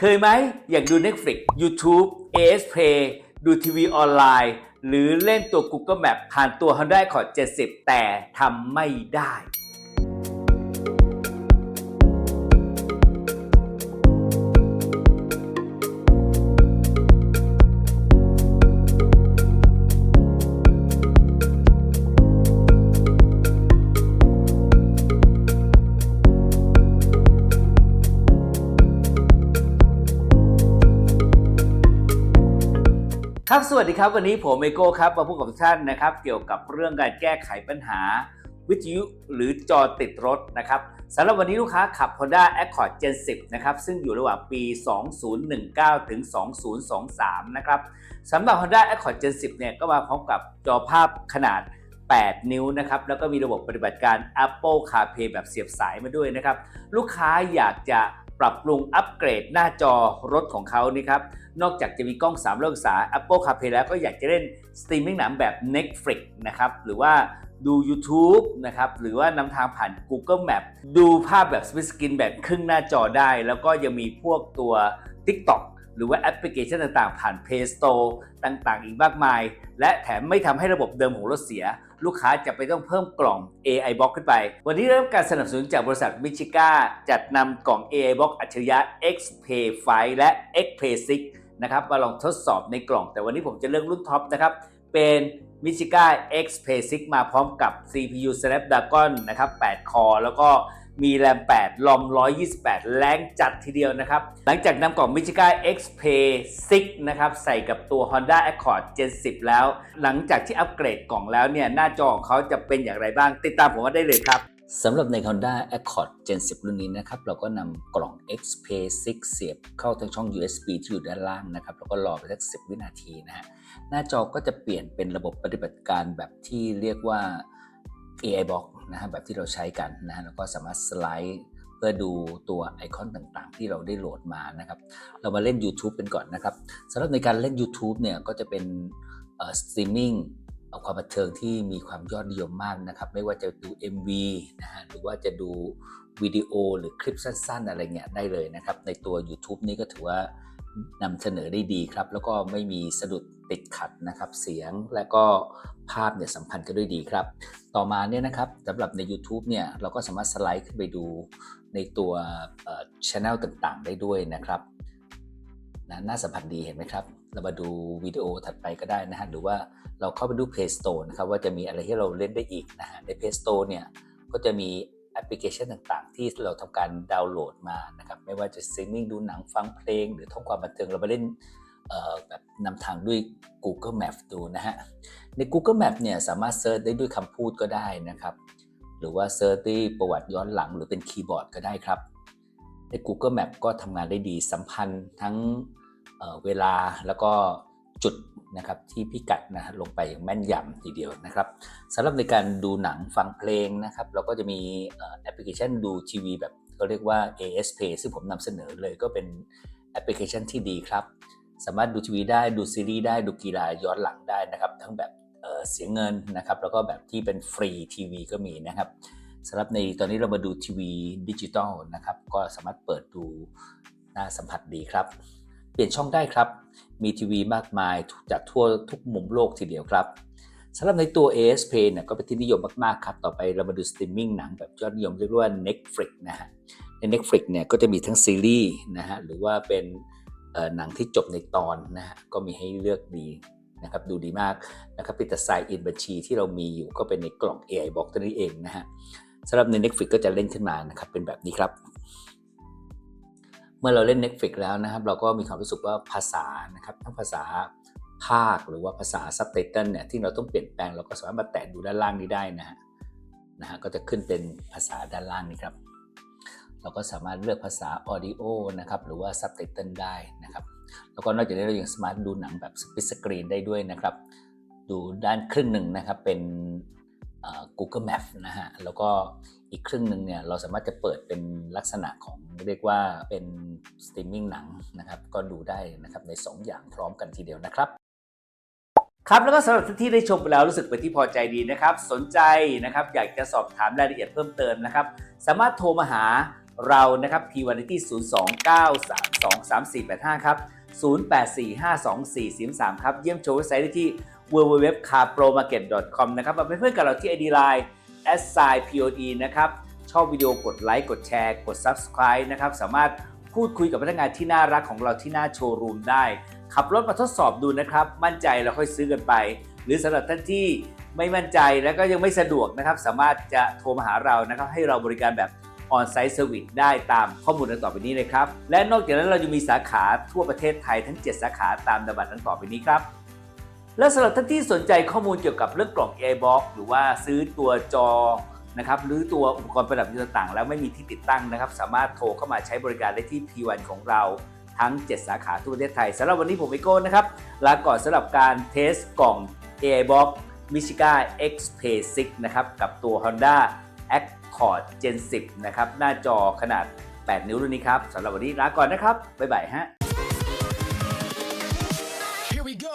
เคยไหมอยากดู Netflix YouTube AS Play ดูทีวีออนไลน์ หรือเล่นตัว Google Map ผ่านตัว Honda Accord 70 แต่ทำไม่ได้ ครับ สวัสดีครับ วันนี้ผมเอโก้ครับ มาพบกับทุกท่านนะครับ เกี่ยวกับเรื่องการแก้ไขปัญหา วิทยุหรือจอติดรถนะครับสำหรับวันนี้ลูกค้าขับ Honda Accord Gen 10 นะครับ ซึ่งอยู่ระหว่างปี 2019 ถึง 2023 นะครับสำหรับ Honda Accord Gen 10 เนี่ยก็มาพร้อมกับจอภาพขนาด 8 นิ้วนะครับ แล้วก็มีระบบปฏิบัติการ Apple CarPlay แบบเสียบสายมาด้วยนะครับ ลูกค้าอยากจะ ปรับปรุงอัปเกรดหน้าจอรถของเขานี่ครับ นอกจากจะมีกล้อง3องสา Apple CarPlay แล้วก็อยากจะเล่นสตรีมมิ่งหนังแบบ Netflix นะครับ หรือว่าดู YouTube นะครับ หรือว่านำทางผ่าน Google Map ดูภาพแบบ Split Screen แบบครึ่งหน้าจอได้ แล้วก็ยังมีพวกตัว TikTok หรือว่าแอปพลิเคชันต่างๆ ผ่าน Play Store ต่างๆ อีกมากมาย และแถมไม่ทำให้ระบบเดิมของรถเสีย ลูกค้าจะไปต้องเพิ่มกล่อง AI Box ขึ้นไป วันนี้ได้รับการสนับสนุนจากบริษัทมิชิก้าจัดนำกล่อง AI Box อัจฉริยะ XPay 5และ XPay 6นะครับมาลองทดสอบในกล่อง แต่วันนี้ผมจะเลือกรุ่นท็อปนะครับ เป็นมิชิก้า XPay 6มาพร้อมกับ CPU Snapdragon นะครับ8คอร์แล้วก็ มีแรม 8 ลอม 128 แรงจัดทีเดียวนะครับ หลังจากนำกล่อง Michiga XPay 6 นะครับ ใส่กับตัว Honda Accord Gen 10 แล้ว หลังจากที่อัปเกรดกล่องแล้วเนี่ย หน้าจอของเขาจะเป็นอย่างไรบ้าง ติดตามผมมาได้เลยครับสำหรับใน Honda Accord Gen 10 รุ่นนี้นะครับ เราก็นำกล่อง XPay 6 เสียบเข้าทางช่อง USB ที่อยู่ด้านล่างนะครับ แล้วก็รอไปสัก 10 วินาทีนะฮะ หน้าจอก็จะเปลี่ยนเป็นระบบปฏิบัติการแบบที่เรียกว่า AI Box นะฮะแบบที่เราใช้กันนะฮะแล้วก็สามารถสไลด์เพื่อดูตัวไอคอนต่างๆ ที่เราได้โหลดมานะครับ เรามาเล่น YouTube กันก่อนนะครับสำหรับในการเล่น YouTube เนี่ยก็จะเป็นสตรีมมิ่งเอาความบันเทิงที่มีความยอดนิยมมากนะครับ ไม่ว่าจะดู MV นะฮะหรือว่าจะดูวิดีโอหรือคลิปสั้น ๆ อะไรเงี้ยได้เลยนะครับ ในตัว YouTube นี้ก็ถือว่า นำเสนอได้ดีครับ แล้วก็ไม่มีสะดุดติดขัดนะครับเสียงและก็ภาพเนี่ยสัมพันธ์กันด้วยดีครับ ต่อมาเนี่ยนะครับสำหรับใน YouTube เนี่ยเราก็สามารถสไลด์ขึ้นไปดูในตัวช anel ต่างๆ ได้ด้วยนะครับนะน่าสัมผัสดีเห็นไหมครับ เรามาดูวิดีโอถัดไปก็ได้นะฮะหรือว่าเราเข้าไปดู Play Store นะครับว่าจะมีอะไรที่เราเล่นได้อีกนะฮะใน Play Store เนี่ยก็จะมี อปพลิเคชันต่างๆ ที่เราทำการดาวน์โหลดมานะครับไม่ว่าจะสตรีมมิ่งดูหนังฟังเพลง หรือท่องความบันเทิงเราไปเล่นแบบนำทางด้วย Google Map ดูนะฮะใน Google Map เนี่ยสามารถเซิร์ชได้ด้วยคำพูดก็ได้นะครับ หรือว่าเซิร์ชด้วยประวัติย้อนหลังหรือเป็นคีย์บอร์ดก็ได้ครับใน Google Map ก็ทำงานได้ดีสัมพันธ์ทั้งเเวลาแล้วก็ จุดนะครับที่พิกัดนะลงไปอย่างแม่นยำทีเดียวนะครับสำหรับในการดูหนังฟังเพลงนะครับ เราก็จะมีแอปพลิเคชันดูทีวีแบบก็เรียกว่า AS Play ซึ่งผมนำเสนอเลยก็เป็นแอปพลิเคชันที่ดีครับ สามารถดูทีวีได้ดูซีรีส์ได้ดูกีฬาย้อนหลังได้นะครับ ทั้งแบบเสียเงินนะครับ แล้วก็แบบที่เป็นฟรีทีวีก็มีนะครับสำหรับในตอนนี้เรามาดูทีวีดิจิตอลนะครับ ก็สามารถเปิดดูน่าสัมผัสดีครับ ปลี่ยนช่องได้ครับ มีทีวีมากมายจากทั่วทุกมุมโลกทีเดียวครับสำหรับในตัว AS Play เนี่ยก็เป็นที่นิยมมาก ๆ ครับ ต่อไปเรามาดูสตรีมมิ่งหนังแบบยอดนิยมเรียกว่า Netflix นะฮะ ใน Netflix เนี่ยก็จะมีทั้งซีรีส์นะฮะ หรือว่าเป็นหนังที่จบในตอนนะฮะ ก็มีให้เลือกดีนะครับ ดูดีมากนะครับเป็นแต่ไซน์อินบัญชีที่เรามีอยู่ก็เป็นในกล่อง AI Box ตัวนี้เองนะฮะสำหรับใน Netflix ก็จะเล่นขึ้นมานะครับ เป็นแบบนี้ครับ เมื่อเราเล่น Netflix แล้วนะครับ เราก็มีความรู้สึกว่าภาษานะครับทั้งภาษาภาคหรือว่าภาษาซับไตเติลเนี่ยที่เราต้องเปลี่ยนแปลงเราก็สามารถมาแตะดูด้านล่างนี้ได้นะฮะนะฮะก็จะขึ้นเป็นภาษาด้านล่างนี้ครับ เราก็สามารถเลือกภาษา Audio นะครับหรือว่าซับไตเติลได้นะครับ แล้วก็นอกจากนี้เรายังสามารถดูหนังแบบสปิสกรีนได้ด้วยนะครับ ดูด้านครึ่งหนึ่งนะครับเป็น Google Map นะฮะ แล้วก็อีกครึ่งหนึ่งเนี่ยเราสามารถจะเปิดเป็นลักษณะของเรียกว่าเป็นสตรีมมิ่งหนังนะครับ ก็ดูได้นะครับใน 2 อย่างพร้อมกันทีเดียวนะครับ ครับแล้วก็สำหรับท่านที่ได้ชมไปแล้วรู้สึกเป็นที่พอใจดีนะครับ สนใจนะครับอยากจะสอบถามรายละเอียดเพิ่มเติมนะครับ สามารถโทรมาหาเรานะครับ p 1ที่029323485 ครับ 08452443 ครับ เยี่ยมชมเว็บไซต์ได้ที่ www.carpromarket.com นะครับมาเป็นเพื่อนกับเราที่ ID Line s i pod นะครับชอบวิดีโอกดไลค์กดแชร์ กด Subscribe นะครับสามารถพูดคุยกับพนักงานที่น่ารักของเราที่หน้าโชว์รูมได้ ขับรถมาทดสอบดูนะครับ มั่นใจแล้วค่อยซื้อกันไป หรือสำหรับท่านที่ไม่มั่นใจแล้วก็ยังไม่สะดวกนะครับ สามารถจะโทรมาหาเรานะครับ ให้เราบริการแบบ On-Site Service ได้ตามข้อมูลดังต่อไปนี้เลยครับ และนอกจากนั้นเรายังมีสาขาทั่วประเทศไทยทั้ง 7 สาขาตามนามบัตรดังต่อไปนี้ครับ และสำหรับท่านที่สนใจข้อมูลเกี่ยวกับเรื่องกล่อง AI Box หรือว่าซื้อตัวจอนะครับหรือตัวอุปกรณ์ประดับยนต์ต่างๆ แล้วไม่มีที่ติดตั้งนะครับ สามารถโทรเข้ามาใช้บริการได้ที่ P1 ของเราทั้ง 7 สาขาทั่วประเทศไทยสำหรับวันนี้ผมไอโก้นะครับ ลาก่อนสำหรับการเทสกล่อง AI Box Michiga X Pay 6นะครับ กับตัว Honda Accord Gen 10 นะครับ หน้าจอขนาด 8 นิ้วรุ่นนี้ครับสำหรับวันนี้ลาก่อนนะครับ บ๊ายบายฮะ Here we go.